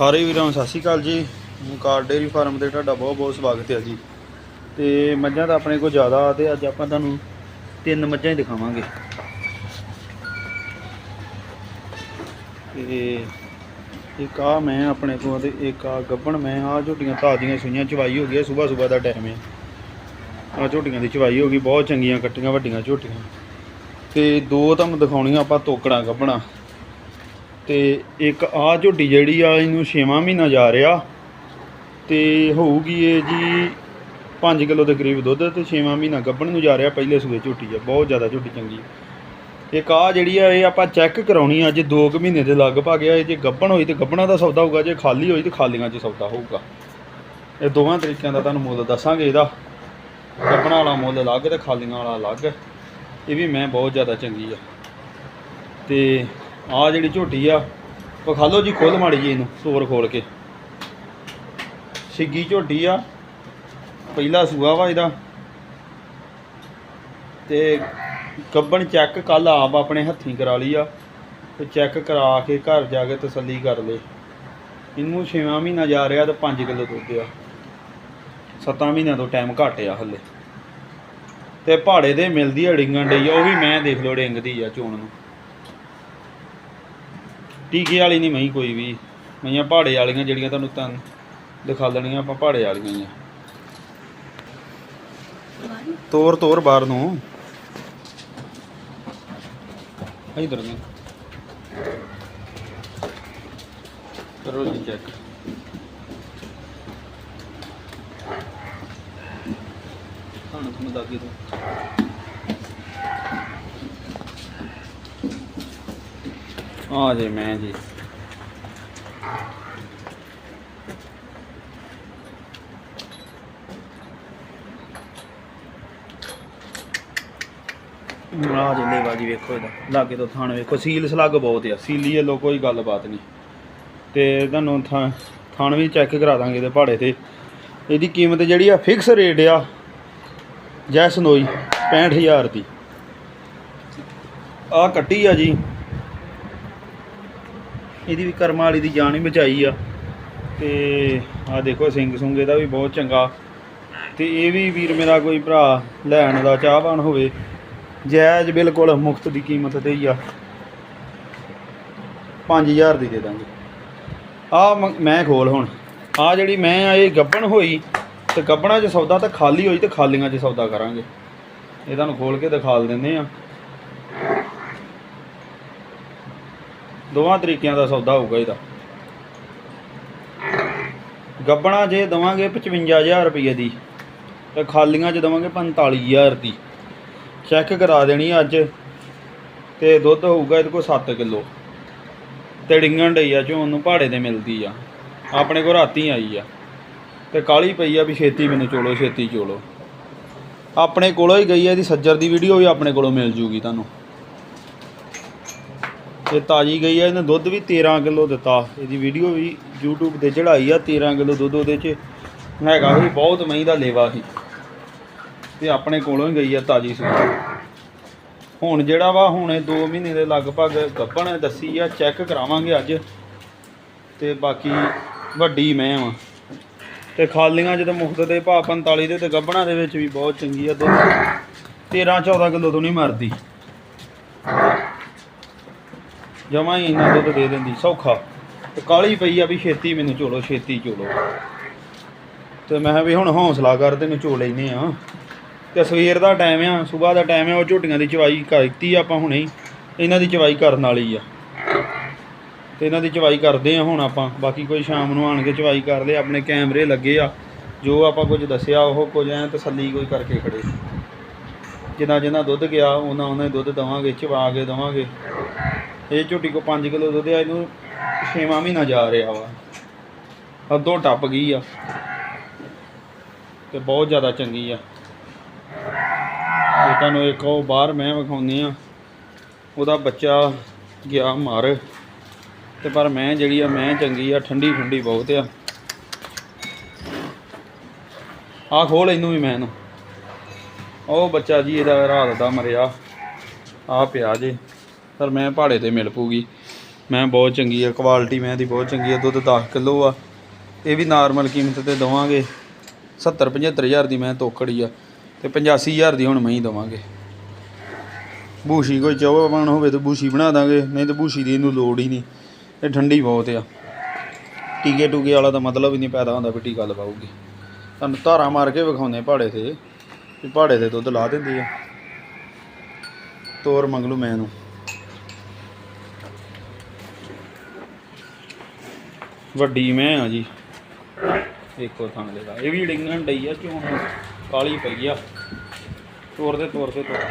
ਸਾਰੇ ਵੀਰਾਂ ਨੂੰ ਸਤਿ ਸ਼੍ਰੀ ਅਕਾਲ ਜੀ। ਕਾਰ ਡੇਰੀ ਫਾਰਮ ਤੇ ਤੁਹਾਡਾ ਬਹੁਤ ਬਹੁਤ ਸਵਾਗਤ ਹੈ ਜੀ। ਤੇ ਮੱਝਾਂ ਤਾਂ ਆਪਣੇ ਕੋਲ ਜ਼ਿਆਦਾ ਤੇ ਅੱਜ ਆਪਾਂ ਤੁਹਾਨੂੰ ਤਿੰਨ ਮੱਝਾਂ ਹੀ ਦਿਖਾਵਾਂਗੇ। ਤੇ ਇੱਕ ਆ ਮੈਂ ਆਪਣੇ ਕੋਲ ਤੇ ਇੱਕ ਆ ਗੱਬਣ ਮੈਂ ਆ ਝੋਟੀਆਂ ਤਾਜ਼ੀਆਂ ਸੁਈਆਂ, ਚਵਾਈ ਹੋ ਗਈ ਹੈ, ਸਵੇਰ ਸਵੇਰ ਦਾ ਟਾਈਮ ਹੈ। ਆ ਝੋਟੀਆਂ ਦੀ ਚਵਾਈ ਹੋ ਗਈ, ਬਹੁਤ ਚੰਗੀਆਂ, ਕੱਟੀਆਂ ਵੱਡੀਆਂ ਝੋਟੀਆਂ। ਤੇ ਦੋ ਤੁਹਾਨੂੰ ਦਿਖਾਉਣੀਆਂ ਆਪਾਂ ਤੋਕੜਾਂ ਗੱਬਣਾ ਤੇ ਇੱਕ ਆ ਝੋਟੀ ਜਿਹੜੀ ਆ, ਇਹਨੂੰ 6ਵਾਂ ਮਹੀਨਾ ਜਾ ਰਿਹਾ ਤੇ ਹੋਊਗੀ ਇਹ ਜੀ 5 ਕਿਲੋ ਦੇ ਕਰੀਬ ਦੁੱਧ ਤੇ 6ਵਾਂ ਮਹੀਨਾ ਗੱਭਣ ਨੂੰ ਜਾ ਰਿਹਾ ਪਹਿਲੇ ਸੂਏ ਝੋਟੀ ਆ, ਬਹੁਤ ਜ਼ਿਆਦਾ ਝੋਟੀ ਚੰਗੀ ਆ। ਇੱਕ ਆ ਜਿਹੜੀ ਆ, ਇਹ ਆਪਾਂ ਚੈੱਕ ਕਰਾਉਣੀ ਆ, ਜੇ 2 ਕੁ ਮਹੀਨੇ ਦੇ ਲਗਭਗ ਆ, ਇਹ ਜੇ ਗੱਭਣ ਹੋਈ ਤੇ ਗੱਭਣਾ ਦਾ ਸੌਦਾ ਹੋਊਗਾ, ਜੇ ਖਾਲੀ ਹੋਈ ਤੇ ਖਾਲੀਆਂ 'ਚ ਸੌਦਾ ਹੋਊਗਾ। ਇਹ ਦੋਵਾਂ ਤਰੀਕਿਆਂ ਦਾ ਤੁਹਾਨੂੰ ਮੁੱਲ ਦੱਸਾਂਗੇ ਇਹਦਾ। ਗੱਭਣਾ ਵਾਲਾ ਮੁੱਲ ਅਲੱਗ ਤੇ ਖਾਲੀਆਂ ਵਾਲਾ ਅਲੱਗ, ਇਹ ਵੀ ਮੈਂ ਬਹੁਤ ਜ਼ਿਆਦਾ ਚੰਗੀ ਆ। ਤੇ ਆ ਜਿਹੜੀ ਝੋਟੀ ਆ ਵਿਖਾ ਲਓ ਜੀ ਖੋਲ ਮਾੜੀ ਜੀ ਇਹਨੂੰ ਸੋਰ ਖੋਲ ਕੇ। ਸਿੱਗੀ ਝੋਟੀ ਆ, ਪਹਿਲਾ ਸੂਆ ਵਾ ਇਹਦਾ। ਤੇ ਕੱਬਣ ਚੈੱਕ ਕੱਲ ਆਪ ਆਪਣੇ ਹੱਥੀਂ ਕਰਾ ਲਈ ਆ, ਤੇ ਚੈੱਕ ਕਰਾ ਕੇ ਘਰ ਜਾ ਕੇ ਤਸੱਲੀ ਕਰ ਲੇ ਇਹਨੂੰ 6ਵਾਂ ਮਹੀਨਾ ਜਾ ਰਿਹਾ ਤੇ 5 ਕਿਲੋ ਦੁੱਧ ਆ। 7 ਮਹੀਨਿਆਂ ਤੋਂ ਟਾਈਮ ਘੱਟ ਆ ਹੱਲੇ। ਤੇ ਪਹਾੜੇ ਦੇ ਮਿਲਦੀ ਆ, ਡਿੰਗਣ ਡਈ ਉਹ ਵੀ ਮੈਂ ਦੇਖ ਲੋ ਡਿੰਗਦੀ ਆ ਚੋਣ ਨੂੰ। ਟੀਕੇ ਵਾਲੀ ਨਹੀਂ ਮਈ ਕੋਈ ਵੀ। ਮਈਆਂ ਪਹਾੜੇ ਵਾਲੀਆਂ ਜਿਹੜੀਆਂ ਤੁਹਾਨੂੰ ਤਾਂ ਦਿਖਾ ਦੇਣੀਆਂ, ਆਪਾਂ ਪਹਾੜੇ ਵਾਲੀਆਂ ਹੀ ਆ। ਤੋਰ ਤੋਰ ਬਾਹਰ ਨੂੰ। ਇਧਰ ਨੂੰ। ਕਰੋ ਜੀ ਚੈੱਕ ਤੁਹਾਨੂੰ ਤੁਹਾਨੂੰ ਦਾਗੀ ਤੋਂ? ਆ ਜੇ ਮੈਂ ਜੀ। ਆ ਜੇ ਲੇਵਾ ਜੀ ਵੇਖੋ ਇਹਦਾ। ਲਾਗੇ ਤੋਂ ਥਾਣ ਵੇਖੋ, ਸੀਲ ਸਲੱਗ ਬਹੁਤ ਆ। ਸੀਲੀ ਵੱਲੋਂ ਕੋਈ ਗੱਲਬਾਤ ਨਹੀਂ। ਤੇ ਤੁਹਾਨੂੰ ਥਾਂ ਥਾਣ ਵੀ ਚੈੱਕ ਕਰਾ ਦਾਂਗੇ ਇਹਦੇ ਪਹਾੜੇ ਤੇ। ਇਹਦੀ ਕੀਮਤ ਜਿਹੜੀ ਆ ਫਿਕਸ ਰੇਟ ਆ, ਜੈਸਨੋਈ 65000 ਦੀ। ਆ ਕੱਟੀ ਆ ਜੀ। ਇਹਦੀ ਵੀ ਕਰਮਾਂ ਵਾਲੀ ਦੀ ਜਾਨ ਹੀ ਬਚਾਈ ਆ। ਤੇ ਆ ਦੇਖੋ, ਸਿੰਘ ਸੁੰਗ ਇਹਦਾ ਵੀ ਬਹੁਤ ਚੰਗਾ। ਤੇ ਇਹ ਵੀ ਵੀਰ ਮੇਰਾ ਕੋਈ ਭਰਾ, ਲੈਣ ਦਾ ਚਾਹਵਾਨ ਹੋਵੇ। ਜਾਇਜ਼ ਬਿਲਕੁਲ ਮੁਫਤ ਦੀ ਕੀਮਤ ਤੇ ਹੀ ਆ। 5000 ਦੀ ਦੇ ਦਾਂਗੇ। ਆ ਮੈਂ ਖੋਲ ਹੁਣ। ਆ ਜਿਹੜੀ ਮੈਂ ਆ, ਇਹ ਗੱਬਣ ਹੋਈ, ਤੇ ਗੱਬਣਾ 'ਚ ਸੌਦਾ ਤਾਂ ਖਾਲੀ ਹੋਈ ਤੇ ਖਾਲੀਆਂ 'ਚ ਸੌਦਾ ਕਰਾਂਗੇ। ਇਹ ਤੁਹਾਨੂੰ ਖੋਲ ਕੇ ਦਿਖਾਲ ਦਿੰਦੇ ਆ। ਦੋਵਾਂ ਤਰੀਕਿਆਂ ਦਾ ਸੌਦਾ ਹੋਊਗਾ ਇਹਦਾ। ਗੱਬਣਾ ਜੇ ਦਵਾਂਗੇ 55000 ਰੁਪਏ ਦੀ, ਤੇ ਖਾਲੀਆਂ 'ਚ ਦਵਾਂਗੇ 45000 ਦੀ। ਚੈੱਕ ਕਰਾ ਦੇਣੀ ਅੱਜ, ਤੇ ਦੁੱਧ ਹੋਊਗਾ ਇਹਦੇ ਕੋਲ 7 ਕਿਲੋ। ਤੇ ਡਿੰਗਣ ਡਈ ਆ, ਝੋਨ ਨੂੰ ਪਹਾੜੇ ਤੇ ਮਿਲਦੀ ਆ। ਆਪਣੇ ਕੋਲ ਰਾਤੀ ਆਈ ਆ। ਤੇ ਕਾਲੀ ਪਈ ਆ ਵੀ ਛੇਤੀ ਮੈਨੂੰ ਚੋਲੋ, ਛੇਤੀ ਚੋਲੋ। ਆਪਣੇ ਕੋਲੋਂ ਹੀ ਗਈ ਆ, ਇਹਦੀ ਸੱਜਰ ਦੀ ਵੀਡੀਓ ਵੀ ਆਪਣੇ ਕੋਲੋਂ ਮਿਲ ਜੂਗੀ ਤੁਹਾਨੂੰ। ਇਹ ਤਾਜੀ ਗਈ ਆ, ਇਹਨੇ ਦੁੱਧ ਵੀ 13 ਕਿਲੋ ਦਿੱਤਾ। ਇਹਦੀ ਵੀਡੀਓ ਵੀ YouTube ਤੇ ਚੜਾਈ ਆ 13 ਕਿਲੋ ਦੁੱਧ ਉਹਦੇ ਚ। ਹੈਗਾ ਸੀ, ਬਹੁਤ ਮਹੀਂ ਦਾ ਲੇਵਾ ਸੀ। ਤੇ ਆਪਣੇ ਕੋਲੋਂ ਹੀ ਗਈ ਆ ਤਾਜੀ ਸੂਈ ਹੁਣ ਜਿਹੜਾ ਵਾ, ਹੁਣ ਇਹ 2 ਮਹੀਨੇ ਦੇ ਲਗਭਗ ਗੱਭਣ ਦੱਸੀ ਆ ਚੈੱਕ ਕਰਾਵਾਂਗੇ ਅੱਜ। ਤੇ ਬਾਕੀ ਵੱਡੀ ਮੈਂ ਵਾ। ਤੇ ਖਾਲੀਆਂ ਜਦੋਂ ਮੁਫਤ ਦੇ ਭਾਅ 45 ਦੇ ਤੇ ਗੱਭਣਾ ਦੇ ਵਿੱਚ ਵੀ ਬਹੁਤ ਚੰਗੀ ਆ ਦੁੱਧ। 13 14 ਕਿਲੋ ਤੋਂ ਨਹੀਂ ਮਰਦੀ। ਜਮਾ ਹੀ ਇੰਨਾ ਦੁੱਧ ਦੇ ਦਿੰਦੀ, ਸੌਖਾ। ਤੇ ਕਾਲੀ ਪਈ ਆ ਵੀ ਛੇਤੀ ਮੈਨੂੰ ਚੋਲੋ ਛੇਤੀ ਚੋਲੋ ਤੇ ਮੈਂ ਕਿਹਾ ਵੀ ਹੁਣ ਹੌਸਲਾ ਕਰ, ਤੈਨੂੰ ਚੋ ਲੈਨੇ ਆ। ਤੇ ਸਵੇਰ ਦਾ ਟਾਈਮ ਆ, ਸਵੇਰ ਦਾ ਟਾਈਮ ਆ, ਉਹ ਝੋਟੀਆਂ ਦੀ ਚਵਾਈ ਕੀਤੀ ਆਪਾਂ ਹੁਣੇ ਹੀ। ਇਹਨਾਂ ਦੀ ਚਵਾਈ ਕਰਨ ਵਾਲੀ ਆ। ਤੇ ਇਹਨਾਂ ਦੀ ਚਵਾਈ ਕਰਦੇ ਆ ਹੁਣ ਆਪਾਂ। ਬਾਕੀ ਕੋਈ ਸ਼ਾਮ ਨੂੰ ਆਣ ਕੇ ਚਵਾਈ ਕਰ ਲੇ, ਆਪਣੇ ਕੈਮਰੇ ਲੱਗੇ ਆ। ਜੋ ਆਪਾਂ ਕੁਝ ਦੱਸਿਆ, ਉਹ ਕੁਝ ਐ ਤਸੱਲੀ ਕੋਈ ਕਰਕੇ ਖੜੇ। ਜਿੰਨਾ ਜਿੰਨਾ ਦੁੱਧ ਗਿਆ ਉਹਨਾਂ ਉਹਨਾਂ ਦੁੱਧ ਦਵਾਂਗੇ, ਚਵਾ ਕੇ ਦਵਾਂਗੇ। ਇਹ ਝੋਟੀ ਕੋ 5 ਕਿਲੋ ਦੁੱਧ ਆ, ਇਹਨੂੰ 6ਵਾਂ ਮਹੀਨਾ ਜਾ ਰਿਹਾ ਵਾ। ਅੱਧੋ ਟੱਪ ਗਈ ਆ ਤੇ ਬਹੁਤ ਜ਼ਿਆਦਾ ਚੰਗੀ ਆ। ਤੇ ਤੁਹਾਨੂੰ ਇੱਕ ਉਹ ਬਾਹਰ ਮੈਂ ਵਿਖਾਉਂਦੇ ਆ, ਉਹਦਾ ਬੱਚਾ ਗਿਆ ਮਾਰ। ਤੇ ਪਰ ਮੈਂ ਜਿਹੜੀ ਆ, ਮੈਂ ਚੰਗੀ ਆ, ਠੰਡੀ ਠੰਡੀ ਬਹੁਤ ਆ। ਆ ਖੋਲ ਇਹਨੂੰ ਵੀ ਮੈਂ ਨੂੰ ਉਹ ਬੱਚਾ ਜੀ ਇਹਦਾ ਰਾਤ ਦਾ ਮਰਿਆ ਆ ਪਿਆ ਜੇ। ਪਰ ਮੈਂ ਪਹਾੜੇ ਤੇ ਮਿਲ ਪੂਗੀ। ਮੈਂ ਬਹੁਤ ਚੰਗੀ ਆ ਕੁਆਲਿਟੀ ਮੈਂ ਦੀ ਬਹੁਤ ਚੰਗੀ ਆ, ਦੁੱਧ 10 ਕਿਲੋ ਆ। ਇਹ ਵੀ ਨਾਰਮਲ ਕੀਮਤ ਤੇ ਦਵਾਂਗੇ। 70 75000 ਦੀ ਮੈਂ ਤੋਕੜੀ ਆ ਤੇ 85000 ਦੀ ਹੁਣ ਮੈਂ ਹੀ ਦਵਾਂਗੇ। ਬੂਸ਼ੀ ਕੋਈ ਚਾਹਵਾਨ ਹੋਵੇ ਤਾਂ ਬੂਸ਼ੀ ਬਣਾ ਦਾਂਗੇ, ਨਹੀਂ ਤਾਂ ਬੂਸ਼ੀ ਦੀ ਇਹਨੂੰ ਲੋੜ ਹੀ ਨਹੀਂ। ਇਹ ਠੰਡੀ ਬਹੁਤ ਆ। ਟੀਕੇ ਟੂਕੇ ਵਾਲਾ ਤਾਂ ਮਤਲਬ ਹੀ ਨਹੀਂ ਪੈਦਾ ਹੁੰਦਾ ਵੀ ਟੀਕਾ ਲਵਾਉਗੀ। ਤੁਹਾਨੂੰ ਧਾਰਾ ਮਾਰ ਕੇ ਵਿਖਾਉਂਦੇ ਪਹਾੜੇ ਤੇ, ਵੀ ਪਹਾੜੇ ਤੇ ਦੁੱਧ ਲਾ ਦਿੰਦੀ ਆ। ਤੋਰ ਮੰਗ ਲੂ ਮੈਂ ਨੂੰ ਵੱਡੀ ਮੈਂ ਆ ਜੀ। ਦੇਖੋ ਥਾਂ ਦੇ ਦਾ ਇਹ ਵੀ ਡਿੰਗਣ ਡਈ ਆ ਚੋਂ ਕਾਲੀ ਪਈ ਆ। ਤੋਰ ਦੇ ਤੋਰ ਦੇ ਤੋਰ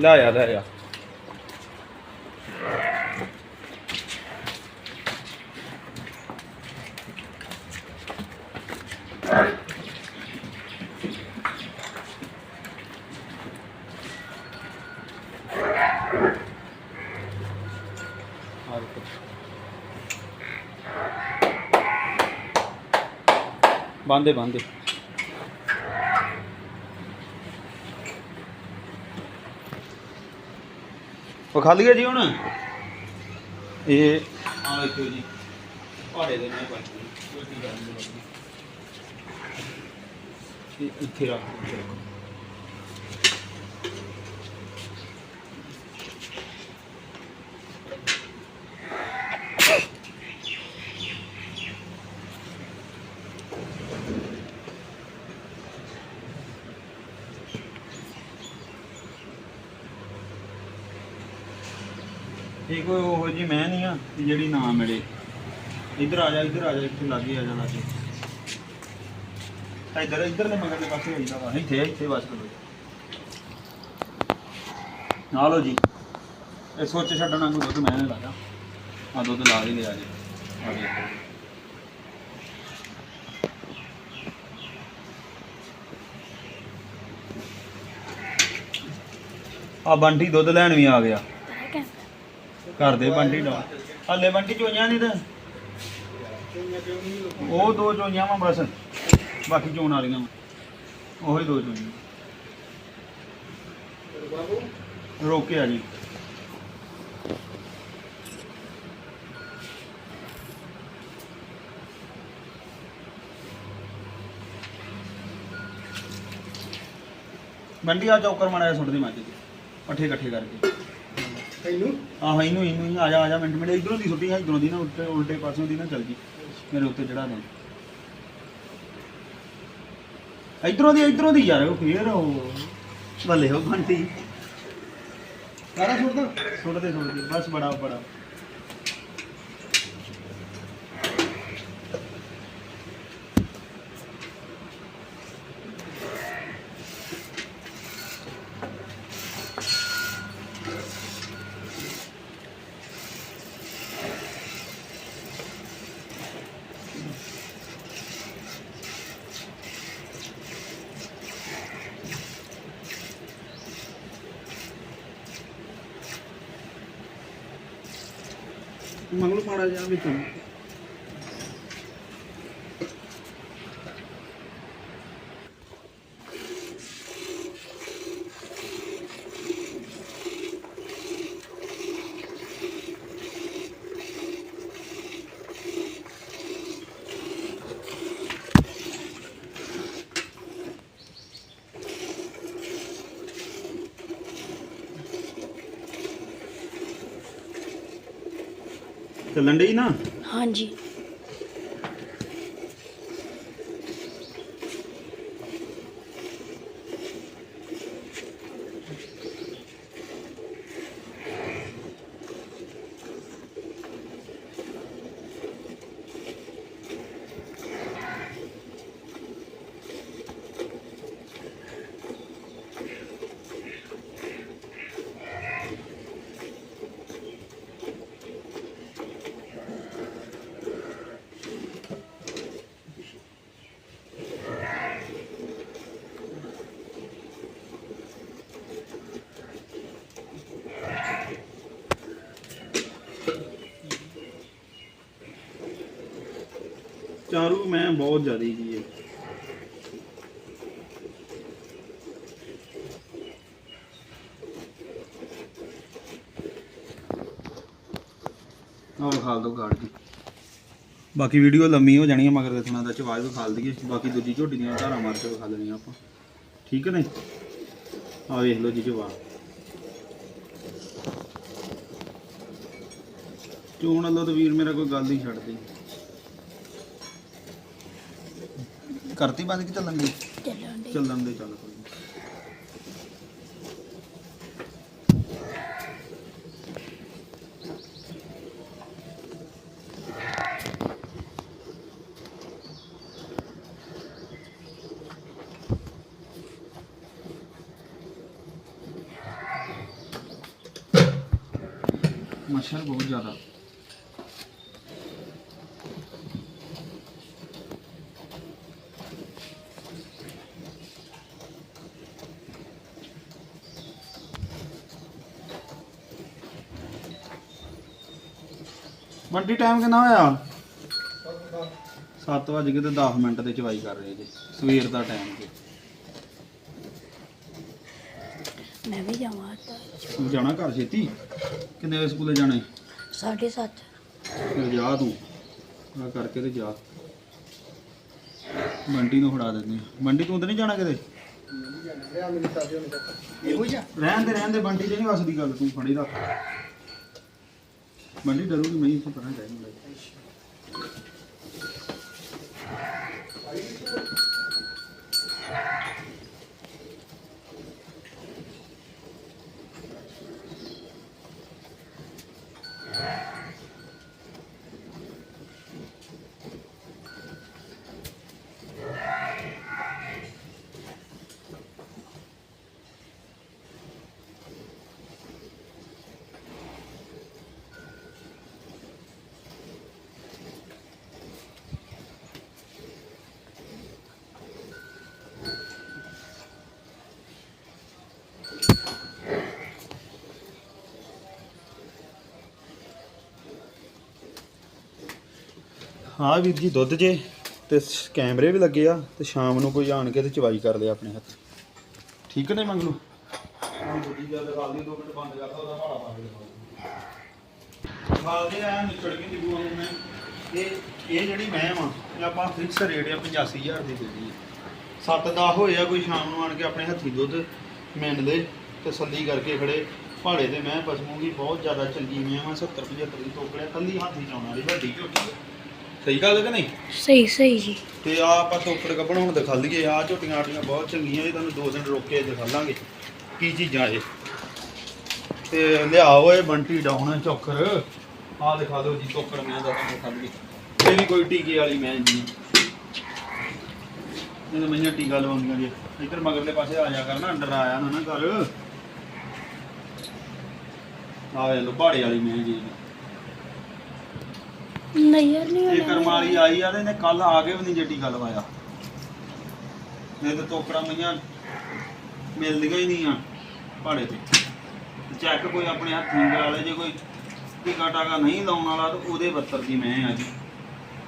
ਲੈ ਆ ਆ ਦੇਖੋ ਬੰਦੇ, ਬਾਂਦੇ। ਉਹ ਖਾ ਲਈਏ ਜੀ ਹੁਣ? ਇਹ ਆ ਦੇਖੋ ਜੀ। ਪਹਾੜੇ ਦੇ ਮੈਂ ਪਾਈ ਕੋਈ ਇੱਥੇ ਰੱਖ ਇੱਥੇ ਰੱਖੋ ਇਹ ਕੋਈ ਉਹ ਜੀ ਮੈਂ ਨਹੀਂ ਆ ਕਿ ਜਿਹੜੀ ਨਾ ਮਿਲੇ। ਇੱਧਰ ਆ ਜਾ, ਇੱਧਰ ਆ ਜਾ, ਇੱਥੇ ਲਾਗੇ ਆ ਜਾ, ਲਾਗੇ। ਤਾਂ ਇੱਧਰ ਇੱਧਰ ਦੇ ਮਗਰਲੇ ਪਾਸੇ ਹੋ ਜਾਂਦਾ ਵਾ ਇੱਥੇ ਇੱਥੇ ਬਸ ਕਰੋ। ਆ ਲਓ ਜੀ। ਇਹ ਸੋਚ ਛੱਡਣਾ ਨੂੰ ਦੁੱਧ ਮੈਂ ਨੇ ਲਾਇਆ। ਆ ਦੁੱਧ ਲਾ ਹੀ ਲਿਆ ਜੀ। ਆ ਦੇਖੋ ਆ ਬੰਟੀ ਦੁੱਧ ਲੈਣ ਵੀ ਆ ਗਿਆ। ਘਰ ਦੇ ਬੰਟੀ ਦਾ ਹੱਲੇ ਬੰਟੀ ਚੋਈਆਂ ਨਹੀਂ ਤਾਂ। ਉਹ ਦੋ ਚੋਈਆਂ ਵਾ ਬਸ। ਬਾਕੀ ਚੋਣ ਵਾਲੀਆਂ ਉਹੀ ਦੋ ਚੋਈਆਂ। ਰੋਕੇ ਜੀ। ਬੰਟੀ ਆ ਚੌਕਰ ਮਾੜਾ ਸੁੱਟਦੀ ਸੁੱਟ ਦੇ ਪੱਠੇ ਇਕੱਠੇ ਕਰਕੇ। ਇਹਨੂੰ? ਆਹ, ਇਹਨੂੰ ਇਹਨੂੰ ਹੀ ਆ ਜਾ ਆ ਜਾ, ਮਿੰਟ ਮਿੰਟ। ਇਧਰੋਂ ਦੀ ਸੁੱਟੀ ਆ ਇਧਰੋਂ ਦੀ ਨਾ ਉਲਟੇ ਉਲਟੇ ਪਾਸਿਓਂ ਦੀ ਨਾ ਚੱਲ ਜੀ। ਮੇਰੇ ਉੱਤੇ ਚੜਾ ਦੇ। ਇਧਰੋਂ ਦੀ ਇਧਰੋਂ ਦੀ ਯਾਰ, ਉਹ ਫੇਰ ਉਹ ਭਲੇ ਹੋ ਬੰਟੀ। ਸਾਰਾ ਸੁੱਟਦਾ ਸੁੱਟਦੇ ਸੁੱਟਦੇ। ਬਸ, ਬੜਾ ਬੜਾ। ਮੰਗਲੂ ਪਾੜਾ ਜਾ ਵਿੱਚੋਂ। ਚੱਲਣ ਡਈ ਨਾ? ਹਾਂਜੀ। ਦਾਰੂ ਮੈਂ ਬਹੁਤ ਜ਼ਿਆਦਾ ਪੀ ਹੈ ਆਹ ਵਿਖਾਲ ਦੋ ਗਾੜ ਦੀ ਬਾਕੀ ਵੀਡੀਓ ਲੰਮੀ ਹੋ ਜਾਣੀ ਹੈ ਮਗਰ ਰਸਨਾ ਦਾ ਚਵਾਜ਼ ਵਿਖਾਲ ਦਈਏ ਬਾਕੀ ਦੂਜੀ ਝੋਟੀ ਦੀਆਂ ਧਾਰਾਂ ਮਾਰ ਕੇ ਖਾ ਲੈਣੀ ਆਪਾਂ ਠੀਕ ਹੈ ਨਾ ਆ ਵੇਖ ਲਓ ਜੀ ਚਵਾ ਚੋਣ ਵਾਲਾ ਤਾਂ ਵੀਰ ਮੇਰਾ ਕੋਈ ਗੱਲ ਨਹੀਂ ਛੱਡਦੀ ਕਰਤੀ ਬੰਦ ਕਿ ਚੱਲਣ ਦੀ ਚੱਲਣ ਦੇ ਚੱਲਣ ਦੇ ਚੱਲ ਕੋਈ। ਮੱਛਰ ਬਹੁਤ ਜ਼ਿਆਦਾ। ਮੰਡੀ ਟਾਈਮ ਕਿੰਨਾ ਹੋਇਆ? 7 ਵਜੇ ਕੇ ਤੇ 10 ਮਿੰਟ ਦੇ ਚਵਾਈ ਕਰ ਰਹੇ ਜੀ ਸਵੇਰ ਦਾ ਟਾਈਮ ਜੀ। ਮੈਂ ਵੀ ਜਾਵਾਂ ਤਾਂ ਤੂੰ ਜਾਣਾ ਘਰ ਛੇਤੀ? ਕਿੰਨੇ ਵਜੇ ਸਕੂਲੇ ਜਾਣਾ ਈ? ਸਾਢੇ ਸੱਤ। ਫਿਰ ਜਾ ਤੂੰ। ਆ ਕਰਕੇ ਤੇ ਜਾ। ਮੰਡੀ ਨੂੰ ਫੜਾ ਦਿੰਦੇ ਮੰਡੀ ਤੂੰ ਤਾਂ ਨਹੀਂ ਜਾਣਾ ਕਿਤੇ? ਤਾਂ ਰਹਿਣ ਦੇ ਰਹਿਣ ਦੇ ਬੰਟੀ ਤੇ ਨਹੀਂ ਵਸਦੀ ਗੱਲ ਤੂੰ ਫੜੀ ਰੱਖ। ਬੰਟੀ ਡਰੂਗੀ ਮੈਂ ਇੱਥੇ ਪਰਾਂ ਜਾਈਂ ਹਾਂ ਵੀਰ ਜੀ, ਦੁੱਧ ਜੇ ਤੇ ਕੈਮਰੇ ਵੀ ਲੱਗੇ ਆ ਤੇ ਸ਼ਾਮ ਨੂੰ ਕੋਈ ਆਣ ਕੇ ਤੇ ਚਵਾਈ ਕਰ ਲਿਆ ਆਪਣੇ ਹੱਥ। ਠੀਕ ਨੇ ਮੰਗਲੂ? ਹੁਣ ਦੂਜੀ ਗੱਲ ਦਿਖਾ ਦੀ 2 ਮਿੰਟ ਬੰਦ ਕਰਦਾ ਉਹਦਾ ਹਾਲਾ ਪਾ ਕੇ ਦਿਖਾ ਆ ਨਿਕਲ ਗਈ ਨਿਬੂ ਮੈਂ। ਇਹ ਇਹ ਜਿਹੜੀ ਮੈਂ ਵਾਂ, ਇਹ ਆਪਾਂ ਫਿਕਸ ਰੇਟ ਆ 85000 ਦੀ ਦੇ ਦਈਏ। 7-10 ਹੋਏ ਆ, ਕੋਈ ਸ਼ਾਮ ਨੂੰ ਆਣ ਕੇ ਆਪਣੇ ਹੱਥੀ ਦੁੱਧ ਮਿੰਨ ਦੇ ਤਸੱਲੀ ਕਰਕੇ ਖੜੇ। ਪਹਾੜੇ ਤੇ ਮੈਂ ਪਸ਼ਮੂਗੀ ਬਹੁਤ ਜ਼ਿਆਦਾ ਚੰਗੀ ਮੈਂ ਵਾਂ 70 75 ਦੀ ਟੋਕੜਿਆ ਕੱਲੀ ਹੱਥੀ ਚਾਉਣ ਵਾਲੀ ਵੱਡੀ ਝੋਟੀ ਸਹੀ ਗੱਲ ਹੈ ਕਿ ਨਹੀਂ? ਸਹੀ ਸਹੀ ਜੀ। ਤੇ ਆ ਆਪਾਂ ਤੋਕੜ ਕੱਢਣ ਹੁਣ ਦਿਖਾ ਲਈਏ। ਆ ਝੋਟੀਆਂ ਆਟੀਆਂ ਬਹੁਤ ਚੰਗੀਆਂ ਇਹ ਤੁਹਾਨੂੰ ਦੋ ਦਿਨ ਰੋਕ ਕੇ ਦਿਖਾ ਲਾਂਗੇ। ਕੀ ਚੀਜ਼ਾਂ ਇਹ? ਤੇ ਲਿਆਓ ਇਹ ਬੰਟੀ ਡਾਉਣ ਚੋਕਰ। ਆ ਦਿਖਾ ਦਿਓ ਜੀ ਚੋਕਰ ਮੈਂ ਦਾ ਤੁਹਾਨੂੰ ਦਿਖਾ ਲਈਏ ਇਹ ਵੀ ਕੋਈ ਟੀਕੇ ਵਾਲੀ ਮੈਂ ਜੀ। ਇਹ ਤਾਂ ਮਈਆਂ ਟੀਕਾ ਲਵਾਉਂਦੀਆਂ ਜੀ। ਇੱਧਰ ਮਗਰਲੇ ਪਾਸੇ ਆ ਜਾ ਕਰਨਾ ਅੰਦਰ ਆਇਆ ਨਾ ਨਾ ਘਰ ਆ ਲੋ ਬਾੜੇ ਵਾਲੀ ਮੈਂ ਜੀ। ਨਹੀਂ ਯਾਰ ਨਹੀਂ ਇਹ ਕਰਮਾਲੀ ਆਈ ਆ ਤੇ ਇਹਨੇ ਕੱਲ ਆ ਕੇ ਵੀ ਨਹੀਂ ਜੱਟੀ ਗੱਲ ਵਾਇਆ। ਨਹੀਂ ਤੇ ਟੋਕਰਾ ਮਈਆਂ ਮਿਲਦੀਆਂ ਹੀ ਨਹੀਂ ਆ ਪਹਾੜੇ ਤੇ। ਚੈੱਕ ਕੋਈ ਆਪਣੇ ਹੱਥੀਂ ਕਰਾ ਲੈ ਜੇ ਕੋਈ ਟੀਕਾ ਟਾਕਾ ਨਹੀਂ ਲਾਉਣ ਵਾਲਾ ਤਾਂ ਉਹਦੇ ਬੱਤਰ ਦੀ ਮੈਂ ਆ ਜੀ।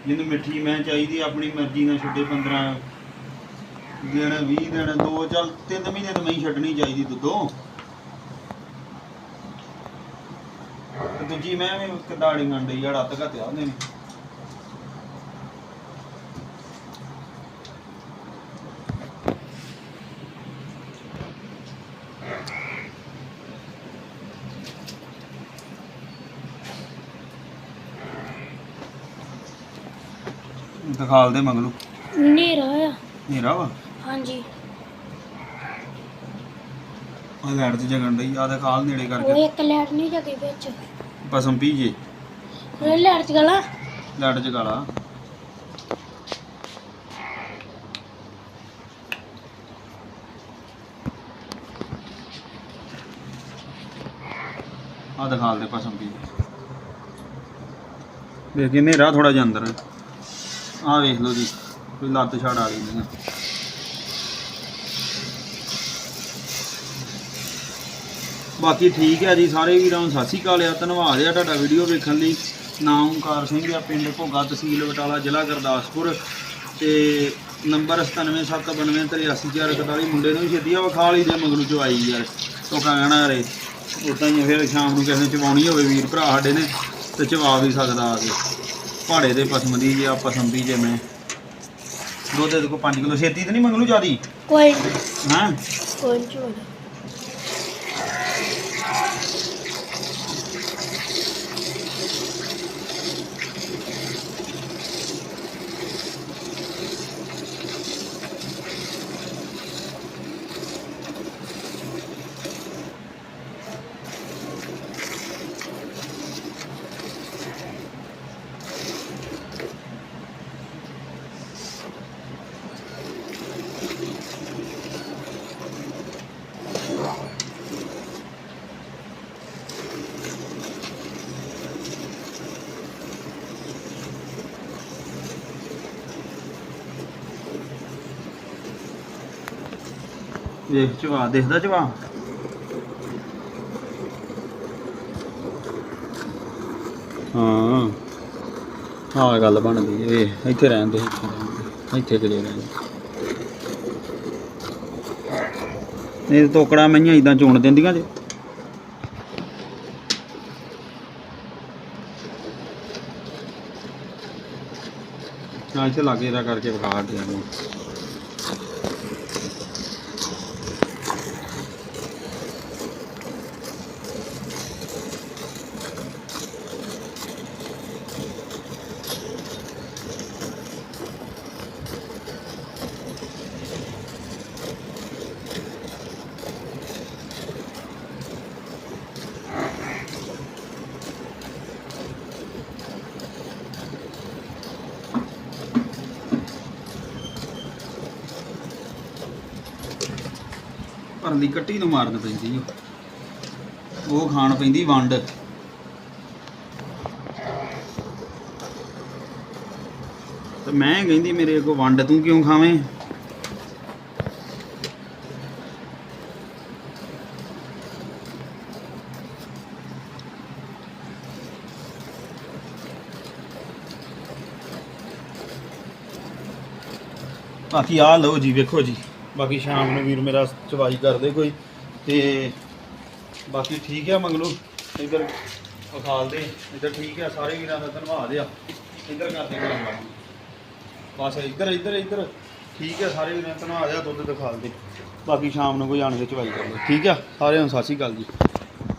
ਜਿਹਨੂੰ ਮਿੱਠੀ ਮੈਂ ਚਾਹੀਦੀ ਆ, ਆਪਣੀ ਮਰਜ਼ੀ ਨਾਲ ਛੱਡੇ 15 ਦਿਨ 20 ਦਿਨ ਦੋ ਚੱਲ ਤਿੰਨ ਮਹੀਨੇ ਤਾਂ ਮੈਂ ਛੱਡਣੀ ਚਾਹੀਦੀ ਦੁੱਧੋਂ। ਦੂਜੀ ਮੈਂ ਵੀ ਕਦਾੜੀ ਮੰਡੀ ਆ ਰੱਤ ਘਤਿਆ ਉਹਨੇ ਵੀ। ਦਿਖਾਲ ਦੇ ਮੰਗਲੂ ਹਨੇਰਾ ਆ। ਹਨੇਰਾ ਵਾ? ਹਾਂਜੀ। ਆ ਲੈਟ ਚ ਜਗਣ ਡਈ ਆ ਦਿਖਾਲ ਨੇੜੇ ਉਹ ਕਰਕੇ ਇੱਕ ਲੈਟ ਨਹੀਂ ਜਗੀ ਵਿੱਚ। ਲੈਟ ਚ ਗਲਾ। ਲੈਟ ਜਗਾਲਾ ਆ ਦਿਖਾਲ ਦੇ ਪਸਮ ਪੀਜੇ ਵੇਖ ਕੇ ਹਨੇਰਾ ਥੋੜਾ ਜਿਹਾ ਅੰਦਰ। ਆ ਵੇਖ ਲਓ ਜੀ ਕੋਈ ਲੱਤ ਛੜ ਆ ਗਈ ਨਹੀਂ। ਬਾਕੀ ਠੀਕ ਹੈ ਜੀ ਸਾਰੇ ਵੀਰਾਂ ਨੂੰ ਸਤਿ ਸ਼੍ਰੀ ਅਕਾਲ ਆ ਧੰਨਵਾਦ ਆ ਤੁਹਾਡਾ ਵੀਡੀਓ ਵੇਖਣ ਲਈ। ਨਾਮ ਓਮਕਾਰ ਸਿੰਘ ਆ ਪਿੰਡ ਘੋਗਾ ਤਹਿਸੀਲ ਬਟਾਲਾ ਜ਼ਿਲ੍ਹਾ ਗੁਰਦਾਸਪੁਰ ਤੇ ਨੰਬਰ 9779938441 ਮੁੰਡੇ ਨੂੰ ਛੇਤੀ ਆ ਵਿਖਾ ਲਈ ਦੇ ਮਗਰੂ ਚ ਆਈ ਯਾਰ ਉਹ ਕਹਿਣਾ ਰੇ। ਉਦਾਂ ਹੀ ਫਿਰ ਸ਼ਾਮ ਨੂੰ ਕਿਸੇ ਨੇ ਚਵਾਉਣੀ ਹੋਵੇ ਵੀਰ ਭਰਾ ਸਾਡੇ ਨੇ ਤੇ ਚਵਾ ਵੀ ਸਕਦਾ ਆ ਕੇ। ਪਹਾੜੇ ਦੇ ਪਸਮ ਦੀ ਜੇ ਆ ਜੇ ਮੈਂ। ਦੁੱਧ ਦੇ ਕੋ 5 ਕਿਲੋ ਛੇਤੀ ਤੇ ਨਹੀਂ ਮੰਗ ਲੂ ਜਿਆਦੀ? ਕੋਈ ਹਾਂ? ਕੋਈ ਚੋਣਾ ਵੇਖ ਚਵਾ, ਦੇਖਦਾ ਚਵਾ। ਹਾਂ। ਹਾਂ ਗੱਲ ਬਣਦੀ ਏ। ਇੱਥੇ ਰਹਿਣ ਦੇ, ਇੱਥੇ ਰਹਿਣ ਦੇ। ਇੱਥੇ ਚਲੇ ਰਹਿਣ ਇਹ ਤੋਕੜਾ ਮਈਆਂ ਇਦਾਂ ਚੁਣ ਦਿੰਦੀਆਂ ਜੇ। ਹਾਂ ਇੱਥੇ ਲਾਗੇ ਇਹਦਾ ਕਰਕੇ ਵਿਖਾ ਦਿਆਂ ਨੂੰ ਪਰਲੀ ਕੱਟੀ ਨੂੰ ਮਾਰਨ ਪੈਂਦੀ ਓ। ਉਹ ਖਾਣ ਪੈਂਦੀ ਵੰਡ। ਤੇ ਮੈਂ ਕਹਿੰਦੀ ਮੇਰੇ ਕੋ ਵੰਡ ਤੂੰ ਕਿਉਂ ਖਾਵੇਂ? ਬਾਕੀ ਆ ਲਓ ਜੀ, ਵੇਖੋ ਜੀ। ਬਾਕੀ ਸ਼ਾਮ ਨੂੰ ਵੀਰ ਮੇਰਾ ਚਵਾਈ ਕਰਦੇ ਕੋਈ। ਤੇ ਬਾਕੀ ਠੀਕ ਆ ਮੰਗਲੂ। ਇਧਰ ਵਿਖਾਲ ਦੇ। ਇਧਰ ਠੀਕ ਆ, ਸਾਰੇ ਵੀਰਾਂ ਦਾ ਧੰਨਵਾਦ ਆ। ਇਧਰ ਕਰਦੇ ਕਰਾਂਗਾ ਬਸ ਇਧਰ ਇਧਰ ਇਧਰ। ਠੀਕ ਆ, ਸਾਰੇ ਵੀਰਾਂ ਦਾ ਧੰਨਵਾਦ ਆ, ਦੁੱਧ ਦਿਖਾਲ ਦੇ। ਬਾਕੀ ਸ਼ਾਮ ਨੂੰ ਕੋਈ ਆਣ ਕੇ ਚਵਾਈ ਕਰ ਲਓ ਠੀਕ ਆ? ਸਾਰਿਆਂ ਨੂੰ ਸਤਿ ਸ਼੍ਰੀ ਅਕਾਲ ਜੀ।